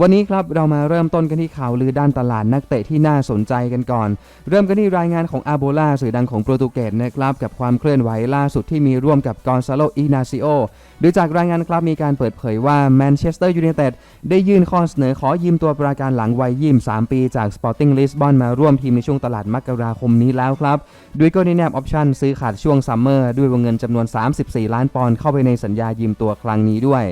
วันนี้ครับเรามาเริ่มต้นกันที่ข่าวลือด้านตลาดนักเตะที่น่าสนใจกันก่อน เริ่มกันที่รายงานของอาโบลาสื่อดังของโปรตุเกสนะครับกับความเคลื่อนไหวล่าสุดที่มีร่วมกับกอนซาโลอินาซิโอโดยจากรายงานครับมีการเปิดเผยว่าแมนเชสเตอร์ยูไนเต็ดได้ยื่นข้อเสนอขอยืมตัวประการหลังวัยยี่3ปีจากสปอร์ติ้งลิสบอนมาร่วมทีมในช่วงตลาดมกราคมนี้แล้วครับด้วยก็ได้แนบออปชั่นซื้อขาดช่วงซัมเมอร์ด้วยวงเงินจำนวน 34 ล้านปอนด์เข้าไปในสัญญายืมตัวครั้งนี้ด้วย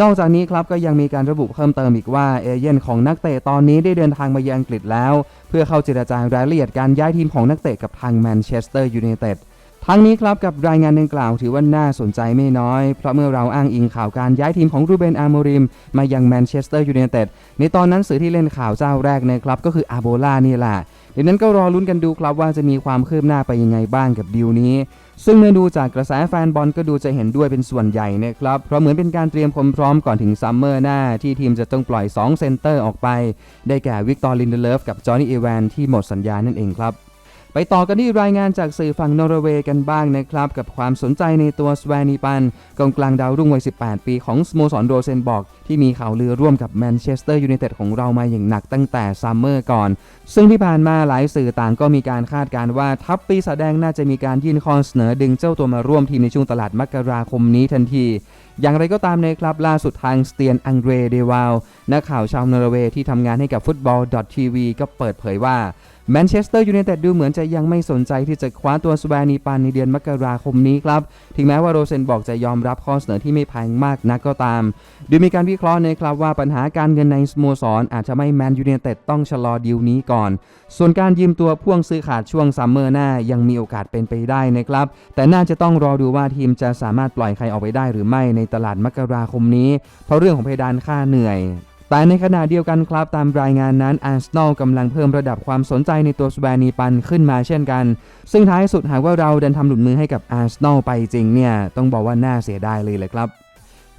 นอกจากนี้ครับก็ยังมีการระบุเพิ่มเติมอีกว่าเอเย่นของนักเตะตอนนี้ได้เดินทางมายังอังกฤษแล้ว เพื่อเข้าเจรจารายละเอียดการย้ายทีมของนักเตะกับทางแมนเชสเตอร์ยูไนเต็ดทั้งนี้ครับกับรายงานดังกล่าวถือว่าน่าสนใจไม่น้อย เพราะเมื่อเราอ้างอิงข่าวการย้ายทีมของรูเบนอาโมริม มายังแมนเชสเตอร์ยูไนเต็ดในตอนนั้นสื่อที่เล่นข่าวเจ้าแรกนะครับก็คืออาโบลานี่แหละดังนั้นก็รอลุ้นกันดูครับว่าจะมีความคืบหน้าไปยังไงบ้างกับดีลนี้ ซึ่งเมื่อดูจากกระแสแฟนบอลก็ดูจะเห็นด้วยเป็นส่วนใหญ่นะครับ เพราะเหมือนเป็นการเตรียมความพร้อมก่อนถึงซัมเมอร์หน้าที่ทีมจะต้องปล่อย 2 เซนเตอร์ออกไป ได้แก่วิกตอร์ลินเดเลฟกับจอห์นนี่เอแวนที่หมดสัญญานั่นเองครับ ไปต่อกันที่รายงานจากสื่อฝั่งนอร์เวย์กันบ้างนะครับ กับความสนใจในตัวสวานีปันกองกลางดาวรุ่งวัย 18 ปีของสโมสรโรเซนบอก ที่มีข่าวลือร่วมกับแมนเชสเตอร์ยูไนเต็ดของเรามาอย่างหนักตั้งแต่ซัมเมอร์ก่อน ซึ่งที่ผ่านมาหลายสื่อต่างก็มีการคาดการว่าทัพปีศาจแดงน่าจะมีการยื่นข้อเสนอดึงเจ้าตัวมาร่วมทีมในช่วงตลาดมกราคมนี้ทันทีอย่างไรก็ตามในครับล่าสุดทางสเตียนอังเดรเดวาลนักข่าวชาวนอร์เวย์ที่ทำงานให้กับฟุตบอล .tv ก็เปิดเผยว่า แมนเชสเตอร์ยูไนเต็ดดูเหมือนจะยังไม่สนใจที่จะคว้าตัวสวานีปันในเดือนมกราคมนี้ครับ ถึงแม้ว่าโรเซนบอกจะยอมรับข้อเสนอที่ไม่แพงมากนักก็ตาม โดยมีการวิเคราะห์นะครับว่าปัญหาการเงินในสโมสรอาจจะไม่แมนยูไนเต็ดต้องชะลอดีลนี้ก่อน ส่วนการยืมตัวพ่วงซื้อขาดช่วงซัมเมอร์หน้ายังมีโอกาสเป็นไปได้นะครับ แต่น่าจะต้องรอดูว่าทีมจะสามารถปล่อยใครออกไปได้หรือไม่ในตลาดมกราคมนี้ เพราะเรื่องของเพดานค่าเหนื่อย แต่ในขณะเดียวกันครับตามรายงานนั้นอาร์เซนอลกำลังเพิ่มระดับความสนใจในตัวสแวนีปันขึ้นมาเช่นกัน ซึ่งท้ายสุดหากว่าเราเดินทำหลุดมือให้กับอาร์เซนอลไปจริงเนี่ยต้องบอกว่าน่าเสียดายเลยแหละครับ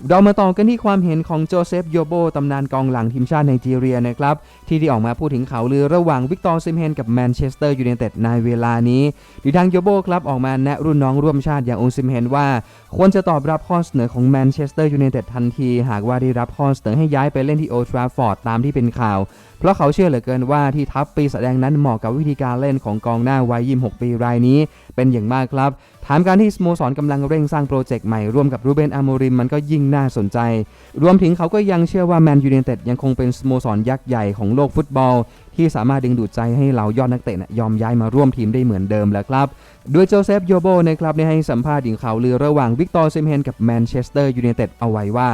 เรามาต่อกันที่ความเห็นของโจเซฟโยโบตำนานกองหลังทีมชาติไนจีเรียนะครับ ที่ได้ออกมาพูดถึงข่าวลือระหว่างวิกตอร์ซิมเฮนกับแมนเชสเตอร์ยูไนเต็ดในเวลานี้ดยทางโยโบครับออกมาแนะรุ่นน้องร่วมชาติอย่างโอซิมเฮนว่า ควรจะตอบรับข้อเสนอของแมนเชสเตอร์ยูไนเต็ดทันที หากว่าได้รับข้อเสนอให้ย้ายไปเล่นที่โอทราฟอร์ดตามที่เป็นข่าว เพราะเขาเชื่อเหลือเกินว่าที่ทัพปีศาจแดงนั้นเหมาะกับวิธีการเล่นของกองหน้าวัย 26 ปีรายนี้ เป็นอย่างมากครับถามการที่สโมสรกำลังเร่งสร้างโปรเจกต์ใหม่ร่วมกับรูเบนอาโมริมมันก็ยิ่งน่าสนใจ รวมถึงเขาก็ยังเชื่อว่าแมนยูเนเต็ดยังคงเป็นสโมสรยักษ์ใหญ่ของโลกฟุตบอล ที่สามารถดึงดูดใจให้เหล่ายอดนักเตะนะยอมย้ายมาร่วมทีมได้เหมือนเดิมแล้วครับโดยโจเซฟโยโบนะครับได้ให้สัมภาษณ์ถึงข่าวลือระหว่างวิกตอร์ซิมเฮนกับแมนเชสเตอร์ยูเนเต็ดเอาไว้ว่า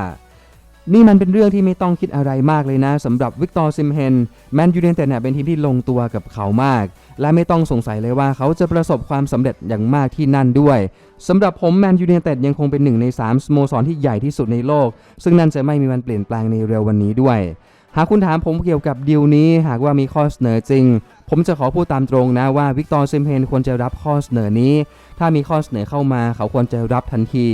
นี่มันเป็นเรื่องที่ไม่ต้องคิดอะไรมากเลยนะสำหรับวิกตอร์ซิมเฮนแมนยูไนเต็ดเนี่ยเป็นทีมที่ลงตัวกับเขามาก และไม่ต้องสงสัยเลยว่าเขาจะประสบความสำเร็จอย่างมากที่นั่นด้วยสำหรับผมแมนยูไนเต็ดยังคงเป็นหนึ่งใน3สโมสรที่ใหญ่ที่สุดในโลก ซึ่งนั่นจะไม่มีวันเปลี่ยนแปลงในเร็ววันนี้ด้วย หากคุณถามผมเกี่ยวกับดีลนี้ หากว่ามีข้อเสนอจริง ผมจะขอพูดตามตรงนะว่าวิกตอร์ซิมเฮนควรจะรับข้อเสนอนี้ ถ้ามีข้อเสนอเข้ามาเขาควรจะรับทันที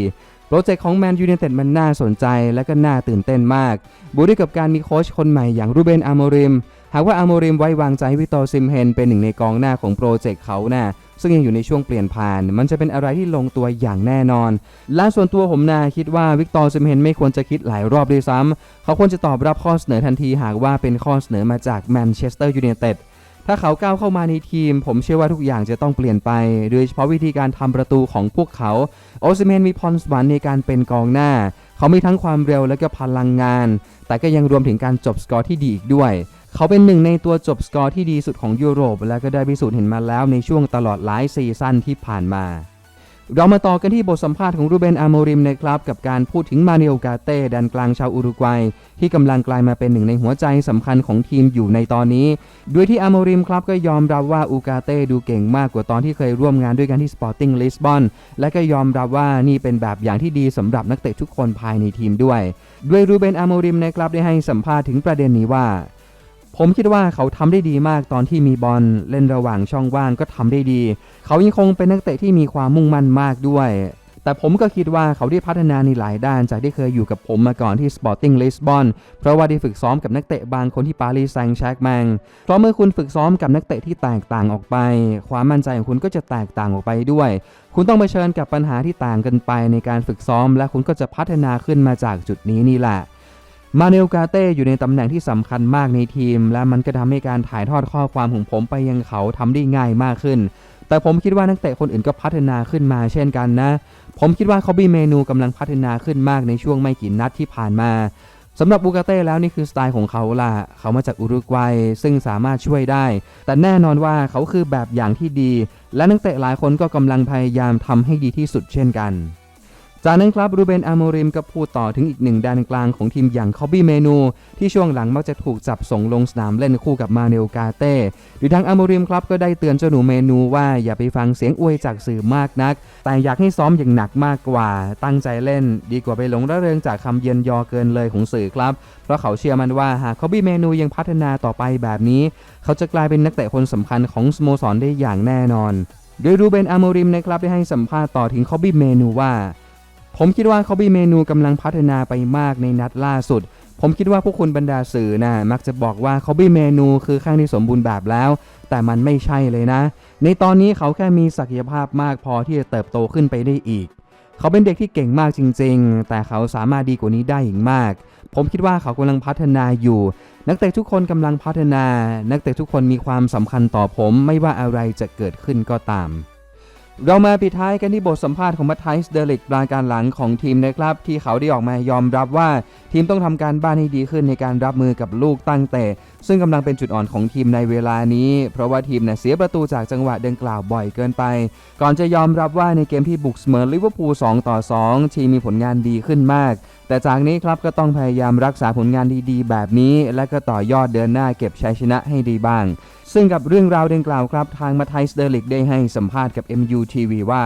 รเจกต์ของแมนยูไนเต็ดมันน่าสนใจและก็น่าตื่นเต้นมากบวกด้วยกับการมีโค้ชคนใหม่อย่างรูเบนอามริม หากว่าอามริมไว้วางใจวิกตอร์ซิมเฮนเป็นหนึ่งในกองหน้าของโปรเจกต์เขานะ่ะซึ่งยังอยู่ในช่วงเปลี่ยนผ่าน มันจะเป็นอะไรที่ลงตัวอย่างแน่นอน และส่วนตัวผมนะคิดว่าวิกตอร์ซิมเฮนไม่ควรจะคิดหลายรอบด้วยซ้ำเขาควรจะตอบรับข้อเสนอทันทีหากว่าเป็นข้อเสนอมาจากแมนเชสเตอร์ยูไนเต็ด ถ้าเขาก้าวเข้ามาในทีม ผมเชื่อว่าทุกอย่างจะต้องเปลี่ยนไป โดยเฉพาะวิธีการทำประตูของพวกเขา โอซิเมนมีพรสวรรค์ในการเป็นกองหน้า เขามีทั้งความเร็วและก็พลังงาน แต่ก็ยังรวมถึงการจบสกอร์ที่ดีอีกด้วย เขาเป็นหนึ่งในตัวจบสกอร์ที่ดีสุดของยุโรป และก็ได้พิสูจน์เห็นมาแล้วในช่วงตลอดหลายซีซั่นที่ผ่านมา เรามาต่อกันที่บทสัมภาษณ์ของรูเบนอาโมริมนะครับ กับการพูดถึงมาเนโอกาเต้แดนกลางชาวอุรุกวัย ที่กำลังกลายมาเป็นหนึ่งในหัวใจสำคัญของทีมอยู่ในตอนนี้ ด้วยที่อาโมริมครับก็ยอมรับว่าอูกาเต้ดูเก่งมากกว่าตอนที่เคยร่วมงานด้วยกันที่สปอร์ติ้งลิสบอนและก็ยอมรับว่านี่เป็นแบบอย่างที่ดีสำหรับนักเตะทุกคนภายในทีมด้วย ด้วยรูเบนอาโมริมนะครับได้ให้สัมภาษณ์ถึงประเด็นนี้ว่า ผมคิดว่าเขาทำได้ดีมากตอนที่มีบอลเล่นระหว่างช่องว่างก็ทำได้ดี เขายังคงเป็นนักเตะที่มีความมุ่งมั่นมากด้วย แต่ผมก็คิดว่าเขาได้พัฒนาในหลายด้านจากที่เคยอยู่กับผมมาก่อนที่ Sporting Lisbon เพราะว่าได้ฝึกซ้อมกับนักเตะบางคนที่ปารีสแซงต์แชร์กแมงเพราะเมื่อคุณฝึกซ้อมกับนักเตะที่แตกต่างออกไป ความมั่นใจของคุณก็จะแตกต่างออกไปด้วย คุณต้องเผชิญกับปัญหาที่ต่างกันไปในการฝึกซ้อม และคุณก็จะพัฒนาขึ้นมาจากจุดนี้นี่แหละ มาเนลกาเต้อยู่ในตำแหน่งที่สำคัญมากในทีม และมันก็ทำให้การถ่ายทอดข้อความของผมไปยังเขาทำได้ง่ายมากขึ้น แต่ผมคิดว่านักเตะคนอื่นก็พัฒนาขึ้นมาเช่นกันนะ ผมคิดว่าคอบี้เมนูกำลังพัฒนาขึ้นมากในช่วงไม่กี่นัดที่ผ่านมาสำหรับบูกาเต้แล้วนี่คือสไตล์ของเขาล่ะ เขามาจากอุรุกวัยซึ่งสามารถช่วยได้ แต่แน่นอนว่าเขาคือแบบอย่างที่ดี และนักเตะหลายคนก็กำลังพยายามทำให้ดีที่สุดเช่นกัน จากนั้นครับรูเบนอาโมริมก็พูดต่อถึงอีกหนึ่งแดนกลางของทีมอย่างคอบบี้เมนู ที่ช่วงหลังมักจะถูกจับส่งลงสนามเล่นคู่กับมาเนลกาเต้โดยทางอาโมริมครับก็ได้เตือนเจ้าหนูเมนูว่าอย่าไปฟังเสียงอวยจากสื่อมากนัก แต่อยากให้ซ้อมอย่างหนักมากกว่า ตั้งใจเล่น ดีกว่าไปหลงระเริงจากคำเยินยอเกินเลยของสื่อครับ เพราะเขาเชื่อมันว่าหากคอบบี้เมนูยังพัฒนาต่อไปแบบนี้ เขาจะกลายเป็นนักเตะคนสำคัญของสโมสรได้อย่างแน่นอน โดยรูเบนอาโมริมนะครับได้ให้สัมภาษณ์ต่อถึงคอบบี้เมนูว่า ผมคิดว่าคอบี้เมนูกำลังพัฒนาไปมากในนัดล่าสุด ผมคิดว่าพวกคุณบรรดาสื่อนะมักจะบอกว่าคอบี้เมนูคือข้างที่สมบูรณ์แบบแล้ว แต่มันไม่ใช่เลยนะ ในตอนนี้เขาแค่มีศักยภาพมากพอที่จะเติบโตขึ้นไปได้อีก เขาเป็นเด็กที่เก่งมากจริง ๆ แต่เขาสามารถดีกว่านี้ได้อีกมาก ผมคิดว่าเขากำลังพัฒนาอยู่ นักเตะทุกคนกำลังพัฒนา นักเตะทุกคนมีความสำคัญต่อผมไม่ว่าอะไรจะเกิดขึ้นก็ตาม เรามาปิดท้ายกันที่บทสัมภาษณ์ของมัทไทส์เดลิกรายการหลังของทีมนะครับ ที่เขาได้ออกมายอมรับว่าทีมต้องทำการบ้านให้ดีขึ้นในการรับมือกับลูกตั้งแต่ ซึ่งกำลังเป็นจุดอ่อนของทีมในเวลานี้ เพราะว่าทีมเนี่ยเสียประตูจากจังหวะดังกล่าวบ่อยเกินไป ก่อนจะยอมรับว่าในเกมที่บุกเสมอลิเวอร์พูล2ต่อ 2 ทีมมีผลงานดีขึ้นมากแต่จากนี้ครับก็ต้องพยายามรักษาผลงานดีๆ แบบนี้ และก็ต่อยอดเดินหน้าเก็บชัยชนะให้ดีบ้าง ซึ่งกับเรื่องราวดังกล่าวครับทางมาไทสเดลิกได้ให้สัมภาษณ์กับ MUTV ว่า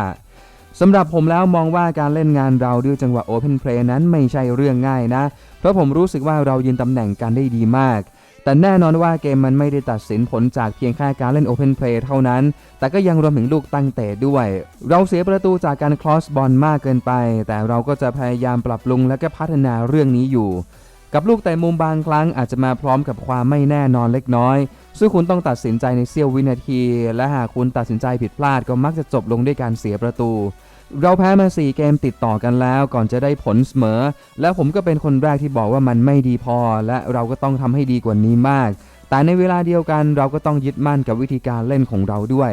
สำหรับผมแล้วมองว่าการเล่นงานเราด้วยจังหวะโอเพนเพลย์นั้นไม่ใช่เรื่องง่ายนะ เพราะผมรู้สึกว่าเรายืนตำแหน่งกันได้ดีมาก แต่แน่นอนว่าเกมมันไม่ได้ตัดสินผลจากเพียงแค่การเล่น Open Play เท่านั้น แต่ก็ยังรวมถึงลูกตั้งเตะด้วย เราเสียประตูจากการคลอสบอลมากเกินไป แต่เราก็จะพยายามปรับปรุงและก็พัฒนาเรื่องนี้อยู่ กับลูกแต่มุมบางครั้งอาจจะมาพร้อมกับความไม่แน่นอนเล็กน้อย ซึ่งคุณต้องตัดสินใจในเสี้ยววินาที และหากคุณตัดสินใจผิดพลาดก็มักจะจบลงด้วยการเสียประตู เราแพ้มา 4 เกมติดต่อกันแล้วก่อนจะได้ผลเสมอ และผมก็เป็นคนแรกที่บอกว่ามันไม่ดีพอ และเราก็ต้องทำให้ดีกว่านี้มาก แต่ในเวลาเดียวกันเราก็ต้องยึดมั่นกับวิธีการเล่นของเราด้วย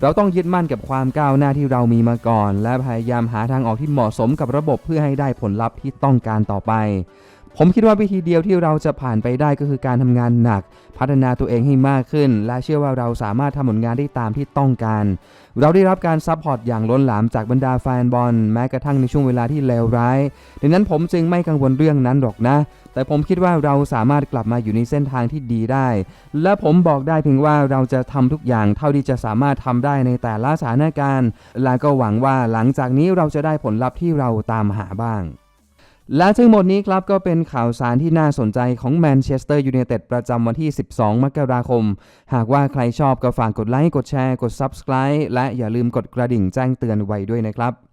เราต้องยึดมั่นกับความก้าวหน้าที่เรามีมาก่อน และพยายามหาทางออกที่เหมาะสมกับระบบเพื่อให้ได้ผลลัพธ์ที่ต้องการต่อไป ผมคิดว่าวิธีเดียวที่เราจะผ่านไปได้ก็คือการทำงานหนัก พัฒนาตัวเองให้มากขึ้น และเชื่อว่าเราสามารถทำผลงานได้ตามที่ต้องการ เราได้รับการซัพพอร์ตอย่างล้นหลามจากบรรดาแฟนบอลแม้กระทั่งในช่วงเวลาที่เลวร้าย ดังนั้นผมจึงไม่กังวลเรื่องนั้นหรอกนะ แต่ผมคิดว่าเราสามารถกลับมาอยู่ในเส้นทางที่ดีได้ และผมบอกได้เพียงว่าเราจะทำทุกอย่างเท่าที่จะสามารถทำได้ในแต่ละสถานการณ์ และก็หวังว่าหลังจากนี้เราจะได้ผลลัพธ์ที่เราตามหาบ้าง และทั้งหมดนี้ครับก็เป็นข่าวสารที่น่าสนใจของแมนเชสเตอร์ยูไนเต็ดประจำวันที่ 12 มกราคม หากว่าใครชอบก็ฝากกดไลค์ กดแชร์ กด Subscribe และอย่าลืมกดกระดิ่งแจ้งเตือนไว้ด้วยนะครับ